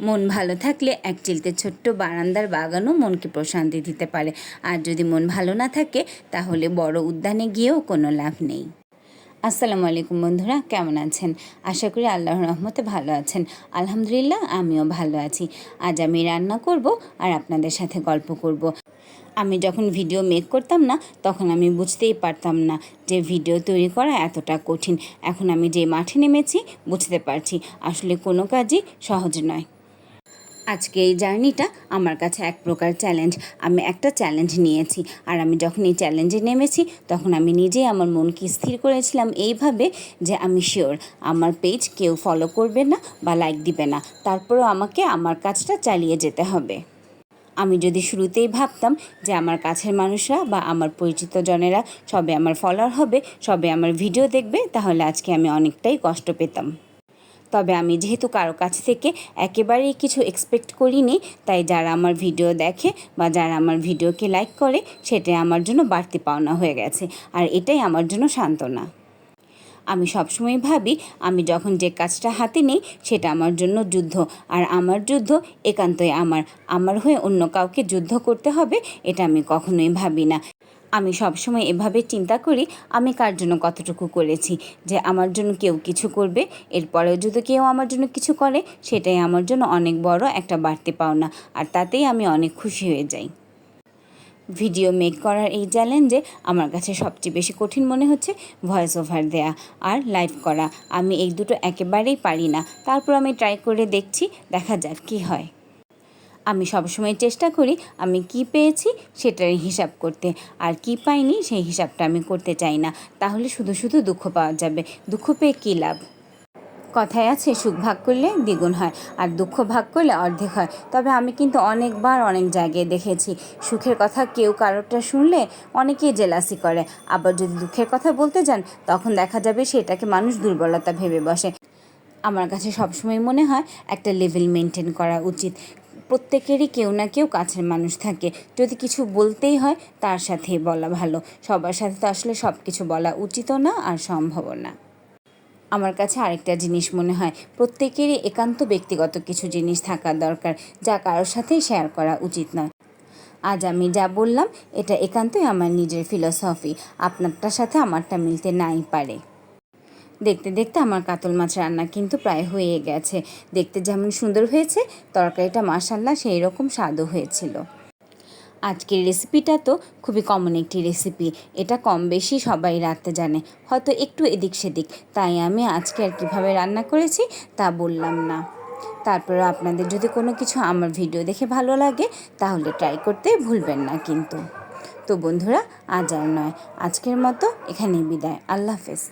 মন ভালো থাকলে এক চিলতে ছোট্ট বারান্দার বাগানও মনকে প্রশান্তি দিতে পারে। আর যদি মন ভালো না থাকে, তাহলে বড় উদ্যানে গিয়েও কোনো লাভ নেই। আসসালামু আলাইকুম বন্ধুরা, কেমন আছেন? আশা করি আল্লাহর রহমতে ভালো আছেন। আলহামদুলিল্লাহ, আমিও ভালো আছি। আজ আমি রান্না করব আর আপনাদের সাথে গল্প করব। আমি যখন ভিডিও মেক করতাম না, তখন আমি বুঝতেই পারতাম না যে ভিডিও তৈরি করা এতটা কঠিন। এখন আমি যে মাঠে নেমেছি, বুঝতে পারছি। আসলে কোনো কাজই সহজ নয়। আজকে এই জার্নিটা আমার কাছে এক প্রকার চ্যালেঞ্জ আমি একটা চ্যালেঞ্জ নিয়েছি, আর আমি যখন এই চ্যালেঞ্জে নেমেছি, তখন আমি নিজেই আমার মনকে স্থির করেছিলাম এইভাবে যে আমি শিওর আমার পেজ কেউ ফলো করবে না বা লাইক দিবে না। তারপরেও আমাকে আমার কাজটা চালিয়ে যেতে হবে। আমি যদি শুরুতেই ভাবতাম যে আমার কাছের মানুষরা বা আমার পরিচিত জনেরা সবে আমার ফলোয়ার হবে, সবে আমার ভিডিও দেখবে, তাহলে আজকে আমি অনেকটাই কষ্ট পেতাম। তবে আমি যেহেতু কারও কাছ থেকে একেবারেই কিছু এক্সপেক্ট করিনি, তাই যারা আমার ভিডিও দেখে বা যারা আমার ভিডিওকে লাইক করে, সেটাই আমার জন্য বাড়তি পাওনা হয়ে গেছে। আর এটাই আমার জন্য সান্ত্বনা। আমি সবসময় ভাবি, আমি যখন যে কাজটা হাতে নিই, সেটা আমার জন্য যুদ্ধ। আর আমার যুদ্ধ একান্তই আমার। আমার হয়ে অন্য কাউকে যুদ্ধ করতে হবে, এটা আমি কখনোই ভাবি না। আমি সবসময় এভাবে চিন্তা করি, আমি কার জন্য কতটুকু করেছি, যে আমার জন্য কেউ কিছু করবে, এরপরেও যদি কেউ আমার জন্য কিছু করে, সেটাই আমার জন্য অনেক বড় একটা বাড়তি পাওনা, আর তাতেই আমি অনেক খুশি হয়ে যাই। ভিডিও মেক করার এই চ্যালেঞ্জে আমার কাছে সবচেয়ে বেশি কঠিন মনে হচ্ছে ভয়েস ওভার দেয়া আর লাইভ করা। আমি এই দুটো একেবারেই পারি না। তারপর আমি ট্রাই করে দেখছি, দেখা যাক কী হয়। আমি সবসময় চেষ্টা করি আমি কি পেয়েছি সেটার হিসাব করতে। আর কি পাইনি সেই হিসাবটা আমি করতে চাই না। তাহলে শুধু শুধু দুঃখ পাওয়া যাবে। দুঃখ পেয়ে কী লাভ? কথায় আছে, সুখ ভাগ করলে দ্বিগুণ হয়, আর দুঃখ ভাগ করলে অর্ধেক হয়। তবে আমি কিন্তু অনেকবার অনেক জায়গায় দেখেছি, সুখের কথা কেউ কারোরটা শুনলে অনেকেই জেলাসি করে। আবার যদি দুঃখের কথা বলতে যান, তখন দেখা যাবে সেটাকে মানুষ দুর্বলতা ভেবে বসে। আমার কাছে সবসময় মনে হয় একটা লেভেল মেনটেন করা উচিত। প্রত্যেকেরই কেউ না কেউ কাছের মানুষ থাকে। যদি কিছু বলতেই হয়, তার সাথে বলা ভালো। সবার সাথে তো আসলে সব কিছু বলা উচিতও না আর সম্ভবও না। আমার কাছে আরেকটা জিনিস মনে হয়, প্রত্যেকেরই একান্ত ব্যক্তিগত কিছু জিনিস থাকা দরকার, যা কারোর সাথেই শেয়ার করা উচিত নয়। আজ আমি যা বললাম, এটা একান্তই আমার নিজের ফিলসফি আপনারটার সাথে আমারটা মিলতে নাই পারে। দেখতে দেখতে আমার কাতল মাছ রান্না কিন্তু প্রায় হয়ে গেছে। দেখতে যেমন সুন্দর হয়েছে, তরকারিটা মাসাল্লাহ সেই রকম স্বাদও হয়েছিল। আজকের রেসিপিটা তো খুবই কমন একটি রেসিপি। এটা কম বেশি সবাই রাখতে জানে, হয়তো একটু এদিক সেদিক। তাই আমি আজকে আর কীভাবে রান্না করেছি তা বললাম না। তারপরে আপনাদের যদি কোনো কিছু আমার ভিডিও দেখে ভালো লাগে, তাহলে ট্রাই করতে ভুলবেন না কিন্তু। তো বন্ধুরা, আজ আর নয়। আজকের মতো এখানেই বিদায়। আল্লাহ হাফেজ।